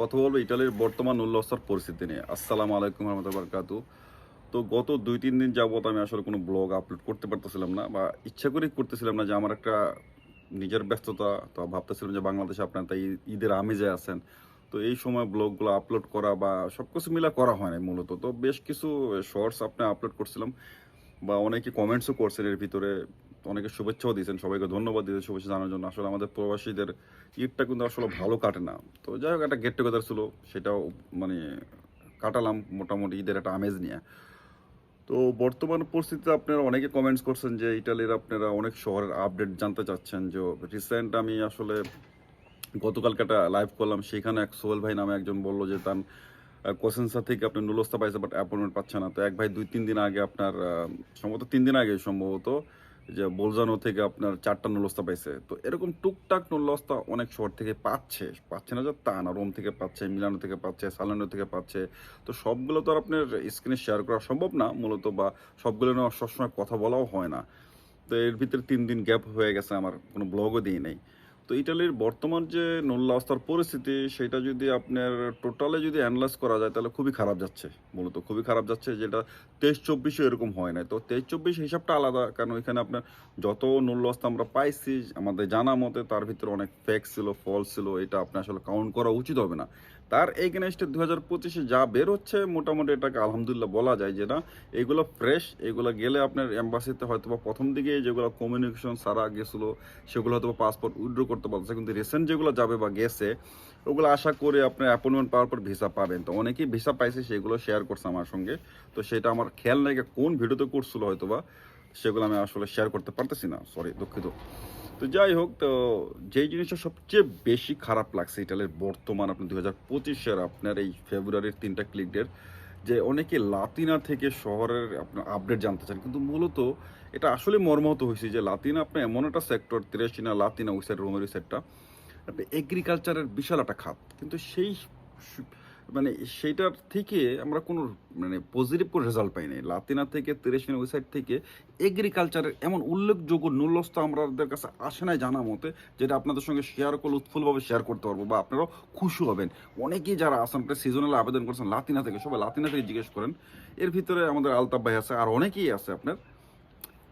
কথা বলব ইটালির বর্তমান উল্লাসের পরিস্থিতি নিয়ে। আসসালামু আলাইকুম রহমতুল্লাহ বারকাতু তো গত দুই, তিন দিন যাবত আমি আসলে কোনো ব্লগ আপলোড করতে পারতেছিলাম না বা ইচ্ছা করেই করতেছিলাম না যে আমার একটা নিজের ব্যস্ততা, তো ভাবতেছিলাম যে বাংলাদেশে আপনার তাই ঈদের আমেজে আছেন। তো এই সময় ব্লগগুলো আপলোড করা বা সব কিছু মিলা করা হয় না মূলত। তো বেশ কিছু শর্টস আপনি আপলোড করছিলাম। বা অনেকে কমেন্টসও করছেন এর ভিতরে, অনেকে শুভেচ্ছাও দিয়েছেন, সবাইকে ধন্যবাদ দিয়েছেন শুভেচ্ছা জানার জন্য। আসলে আমাদের প্রবাসীদের ঈদটা কিন্তু আসলে ভালো কাটে না। তো যাই হোক, একটা গেট টুগেদার ছিল, সেটাও মানে কাটালাম মোটামুটি ঈদের একটা আমেজ নিয়ে। তো বর্তমান পরিস্থিতিতে আপনারা অনেকে কমেন্টস করছেন যে ইটালির আপনারা অনেক শহরের আপডেট জানতে চাচ্ছেন, যে রিসেন্ট আমি আসলে গতকালকে একটা লাইভ করলাম, সেখানে এক সোহেল ভাই নামে একজন বলল যে তার কোসেন্সা থেকে আপনি নুলস্তা পাইছে বাট অ্যাপয়েন্টমেন্ট পাচ্ছে না। তো এক ভাই দুই তিন দিন আগে আপনার সম্ভবত তিন দিন আগে সম্ভবত, যে বোলজানো থেকে আপনার চারটা নুলস্তা পাইছে। তো এরকম টুকটাক নুলস্তা অনেক শহর থেকে পাচ্ছে। পাচ্ছে না যে তা না, রোম থেকে পাচ্ছে, মিলানো থেকে পাচ্ছে, সালানো থেকে পাচ্ছে। তো সবগুলো তো আর আপনার স্ক্রিনে শেয়ার করা সম্ভব না, মূলত বা সবগুলো নিয়ে সবসময় কথা বলাও হয় না। তো এর ভিতরে তিন দিন গ্যাপ হয়ে গেছে, আমার কোনো ব্লগও দিই নেই। তো ইটালির বর্তমান যে নল্লাস্তার পরিস্থিতি, সেটা যদি আপনার টোটালে যদি অ্যানালাইজ করা যায়, তাহলে খুবই খারাপ যাচ্ছে, মূলত খুবই খারাপ যাচ্ছে যেটা তেইশ চব্বিশে এরকম হয় না তো তেইশ চব্বিশ হিসাবটা আলাদা, কারণ ওইখানে আপনার যত নল্লাস্তা আমরা পাইছি, আমাদের জানা মতে তার ভিতরে অনেক ফেক ছিল ফল ছিল, এটা আপনার আসলে কাউন্ট করা উচিত হবে না। তার এগেনস্টে দু হাজার পঁচিশে যা বের হচ্ছে মোটামুটি এটাকে আলহামদুলিল্লাহ বলা যায় যে না, এগুলো ফ্রেশ এগুলো গেলে আপনার এম্বাসিতে হয়তো বা প্রথম দিকে যেগুলো কমিউনিকেশন সারা গেছিল, সেগুলো হয়তো পাসপোর্ট উইথড্র করতে পারছে কিন্তু রিসেন্ট যেগুলো যাবে বা গেছে, ওগুলো আশা করে আপনার অ্যাপয়েন্টমেন্ট পাওয়ার পর ভিসা পাবেন। তো অনেকেই ভিসা পাইছে, সেগুলো শেয়ার করছে আমার সঙ্গে। তো সেটা আমার খেয়াল নাই কোন ভিডিওতে করছিল হয়তো বা সেগুলো আমি আসলে শেয়ার করতে পারতেছি না সরি দুঃখিত। তো যাই হোক, তো যেই জিনিসটা সবচেয়ে বেশি খারাপ লাগছে ইটালির বর্তমান আপনি দুই হাজার আপনার এই ফেব্রুয়ারির তিনটা ক্লিক ডেট যে অনেকে লাতিনা থেকে শহরের আপনার আপডেট জানতে চান। কিন্তু মূলত এটা আসলে মর্মাহত হয়েছে যে লাতিনা আপনার এমন একটা সেক্টর তিরেসিনা লাতিনা, ওই সাইড রোমেরি সাইডটা আপনি এগ্রিকালচারের বিশাল একটা খাত। কিন্তু সেই মানে সেইটার থেকে আমরা কোনো মানে পজিটিভ কোনো রেজাল্ট পাই নাই। লাতিনা থেকে তিরেসিনা ওই সাইড থেকে এগ্রিকালচারের এমন উল্লেখযোগ্য মূল্যস্থ আমাদের কাছে আসে নাই জানা মতে, যেটা আপনাদের সঙ্গে শেয়ার করলে উৎফুল্লভাবে শেয়ার করতে পারব বা আপনারাও খুশি হবেন। অনেকেই যারা আসাম সিজনাল আবেদন করছেন, লাতিনা থেকে, সবাই লাতিনা থেকে জিজ্ঞেস করেন। এর ভিতরে আমাদের আলতাফ ভাই আছে, আর অনেকেই আছে আপনার।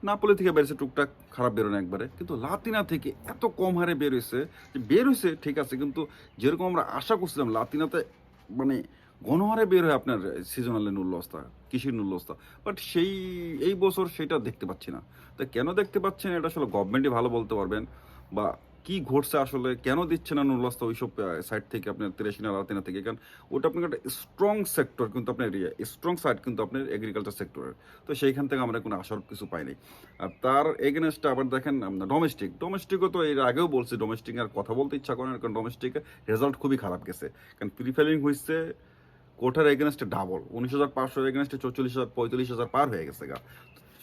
নাপোলি থেকে বেরোছে টুকটাক খারাপ বেরোনো একবারে। কিন্তু লাতিনা থেকে এত কম হারে বের হয়েছে যে বের হয়েছে, ঠিক আছে, কিন্তু যেরকম আমরা আশা করছিলাম, লাতিনাতে মানে গণহারে বের হয় আপনার সিজনালের নুল্লস্তা কৃষির নুল্লস্তা বাট সেই, এই বছর সেটা দেখতে পাচ্ছি না। তা কেন দেখতে পাচ্ছেন? এটা আসলে গভর্নমেন্টই ভালো বলতে পারবেন বা কি ঘটছে আসলে? কেন দিচ্ছে না নুল্লস্তা ওইসব সাইড থেকে আপনার তিরাশিনা লাতিনা থেকে? কারণ ওটা আপনার একটা স্ট্রং সেক্টর কিন্তু আপনার এরিয়া স্ট্রং সাইড কিন্তু আপনার এগ্রিকালচার সেক্টরের তো সেইখান থেকে আমরা কোনো আসার কিছু পাইনি। আর তার এগেনস্টে আবার দেখেন ডোমেস্টিক ডোমেস্টিকও তো এর আগেও বলছি ডোমেস্টিক আর কথা বলতে ইচ্ছা করেন কারণ ডোমেস্টিকের রেজাল্ট খুবই খারাপ গেছে। কারণ প্রিফেলিং হয়েছে কোটার এগেনস্টে ডাবল উনিশ হাজার পাঁচশো এগেনস্টে চৌচল্লিশ হাজার, পঁয়তাল্লিশ হাজার পার হয়ে গেছে গা।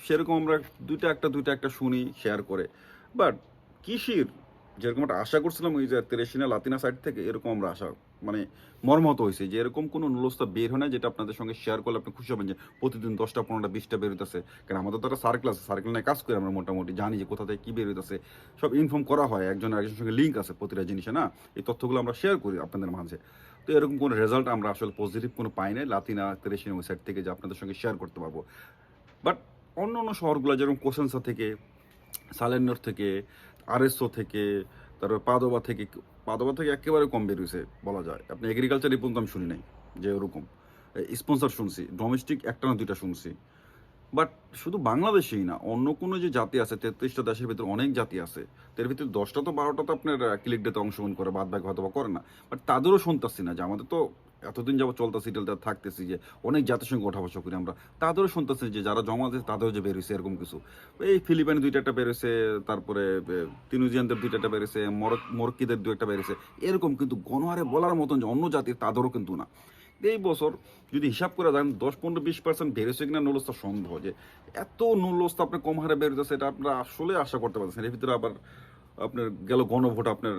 সেরকম আমরা দুইটা একটা দুইটা একটা শুনি শেয়ার করে। বাট কৃষির যেরকম একটা আশা করছিলাম ওই যে তেরেসিনা লাতিনা সাইড থেকে, এরকম আমরা আশা মানে মর্মত হয়েছে যে এরকম কোনো নুলস্তা বের হয় না যেটা আপনাদের সঙ্গে শেয়ার করলে আপনি খুশি হবেন যে প্রতিদিন দশটা, পনেরোটা, বিশটা বের হইতেছে। কারণ আমাদের তো একটা সার্কেল আছে সার্কেল নিয়ে কাজ করি আমরা মোটামুটি, জানি যে কোথা থেকে কী বের হইতেছে। সব ইনফর্ম করা হয়, একজন একজনের সঙ্গে লিঙ্ক আছে প্রতিটা জিনিসে, না? এই তথ্যগুলো আমরা শেয়ার করি আপনাদের মাঝে। তো এরকম কোনো রেজাল্ট আমরা আসলে পজিটিভ কোনো পাই নাই, লাতিনা তেরেসিনা ওই সাইড থেকে যে আপনাদের সঙ্গে শেয়ার করতে পারব। বাট অন্য অন্য শহরগুলো যেরকম কোসেন্সা থেকে, সালেন্নর থেকে আরএসও থেকে, তারপর পাদোবা থেকে পাদোবা থেকে একেবারে কম বের হয়েছে বলা যায়। আপনি এগ্রিকালচার এই পর্যন্ত আমি শুনি নাই, যে ওরকম। স্পন্সর শুনছি ডোমেস্টিক একটা না দুইটা শুনছি। বাট শুধু বাংলাদেশেই না, অন্য কোনো যে জাতি আছে, তেত্রিশটা দেশের ভিতরে অনেক জাতি আছে তার ভিতরে দশটা তো বারোটা তো আপনার ক্লিক ডেতে অংশগ্রহণ করে বাদ বাকি হয়তো করে না। বাট তাদেরও শুনতেছি না যে আমাদের তো এতদিন যাব চলতেছি টেলতে থাকতেছি যে অনেক জাতির সঙ্গে ওঠা বসা করি আমরা। তাদেরও শুনতেছি যে যারা জমা দিয়েছে তাদেরও যে বেরোছে এরকম কিছু। এই ফিলিপাইনে দুইটা একটা বেরোছে তারপরে তিনুজিয়ানদের দুইটা একটা বেরোছে মরক মরক্কিদের দু একটা বেরোছে এরকম কিন্তু গণহারে বলার মতন যে অন্য জাতির তাদেরও কিন্তু না। এই বছর যদি হিসাব করে দেখেন দশ, পনেরো, বিশ পার্সেন্ট বেড়েছে কিনা নুলস্তা সন্দেহ যে এত নুলস্তা আপনার কম হারে বেরোতেছে এটা আপনারা আসলে আশা করতে পারছেন এর ভিতরে আবার আপনার গেল গণভোট আপনার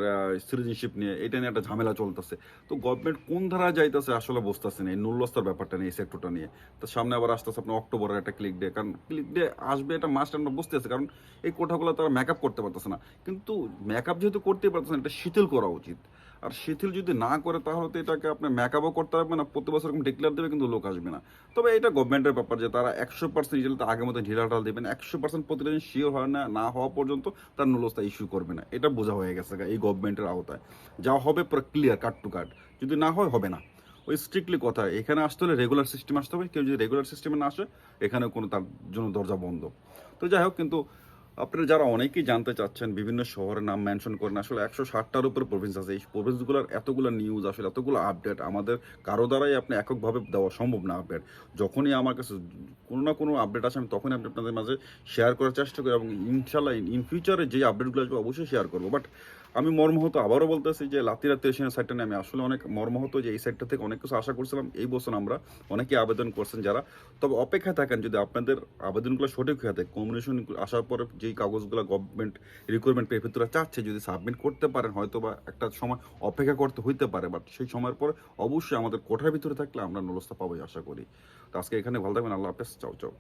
সিটিজেনশিপ নিয়ে, এটা নিয়ে একটা ঝামেলা চলতেছে। তো গভর্নমেন্ট কোন ধারা যাইতেছে আসলে বুঝতেছে না, এই নুল্লস্তার ব্যাপারটা নিয়ে, এই সেক্টরটা নিয়ে। তো সামনে আবার আসতেছে আপনার অক্টোবরের একটা ক্লিক ডে কারণ ক্লিক ডে আসবে এটা মাস্ট আমরা আছে কারণ এই কোঠাগুলো তারা মেকআপ করতে পারতেছে না। কিন্তু মেকআপ যেহেতু করতে পারতেছে না, এটা শিথিল করা উচিত। আর শিথিল যদি না করে, তাহলে তো এটাকে আপনি মেকআপও করতে পারবেন না, প্রতি বছর এরকম ডিক্লেয়ার দেবে, কিন্তু লোক আসবে না। তবে এটা গভর্নমেন্টের ব্যাপার যে তারা একশো পার্সেন্ট রিজাল্ট আগের মতো ঢিলাঢাল দেবেন একশো পার্সেন্ট প্রতিদিন শিওর হয় না না হওয়া পর্যন্ত তার নুলস্তা ইস্যু করবে না। এটা বোঝা হয়ে গেছে এই গভর্নমেন্টের আওতায়। যা হবে পুরো ক্লিয়ার কাট টু কাট যদি না হয়, হবে না। ওই স্ট্রিক্টলি কথা, এখানে আসতে হলে রেগুলার সিস্টেম আসতে হবে। কেউ যদি রেগুলার সিস্টেমে না আসে এখানে কোনো তার জন্য দরজা বন্ধ। তো যাই হোক, কিন্তু আপনারা যারা অনেকেই জানতে চাচ্ছেন, বিভিন্ন শহরের নাম মেনশন করেন, আসলে একশো ষাটটার উপরে প্রভিন্স আছে। এই প্রভিন্সগুলোর এতগুলো নিউজ আসলে এতগুলো আপডেট আমাদের কারও দ্বারাই আপনি এককভাবে দেওয়া সম্ভব না আপডেট যখনই আমার কাছে কোনো না কোনো আপডেট আসে, আমি তখনই আপনি আপনাদের মাঝে শেয়ার করার চেষ্টা করি এবং ইনশাল্লাহ ইন ফিউচারে যে আপডেটগুলো আসবে, অবশ্যই শেয়ার করব। বাট আমি মর্মহত আবারও বলতেছি যে লাতিরা তেশনের সাইডটা নিয়ে আমি আসলে অনেক মর্মহত যে এই সাইটটা থেকে অনেক কিছু আশা করছিলাম। এই বছর আমরা অনেকেই আবেদন করছেন যারা। তবে অপেক্ষা থাকেন যদি আপনাদের আবেদনগুলো সঠিক হয়ে থাকে কমিউনিকেশন আসার পরে যেই কাগজগুলো গভর্নমেন্ট রিকোয়ারমেন্ট পেপাররা চাচ্ছে, যদি সাবমিট করতে পারেন হয়তো বা একটা সময় অপেক্ষা করতে হইতে পারে বাট সেই সময়ের পরে অবশ্যই আমাদের কোঠার ভিতরে থাকলে আমরা নলস্তা পাবোই, আশা করি। তো আজকে এখানে ভালো থাকবেন, আল্লাহ হাফেজ, চাও চাও।